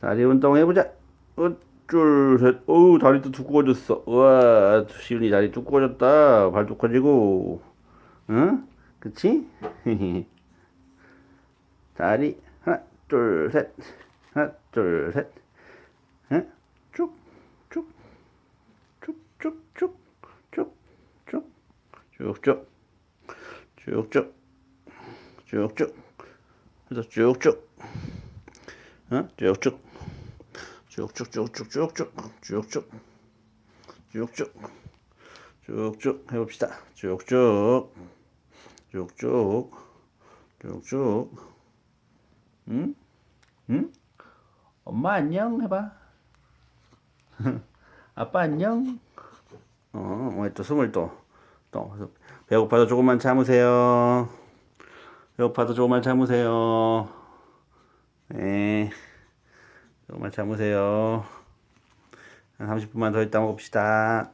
다리 운동 해보자. 어쩔 셋. 어우 다리 또 두꺼워졌어. 우와 시윤이 다리 두꺼워졌다. 발 두꺼지고. 응? 그치? 다리 하나 둘 셋. 하나 둘 셋. 응? 쭉. 쭉. 쭉. 쭉. 쭉. 쭉. 쭉. 쭉쭉. 쭉쭉. 쭉쭉. 그래서 쭉쭉. 응? 쭉쭉. 쭉쭉쭉쭉쭉쭉. 쭉쭉. 쭉쭉. 쭉쭉 해봅시다. 쭉쭉. 쭉쭉. 쭉쭉. 응? 응? 엄마 안녕 해봐. 아빠 안녕. 어, 어머니 또 숨을 또, 또 배고파도 조금만 참으세요. 배고파도 조금만 참으세요 네 조금만 참으세요. 한 30분만 더 있다 먹읍시다.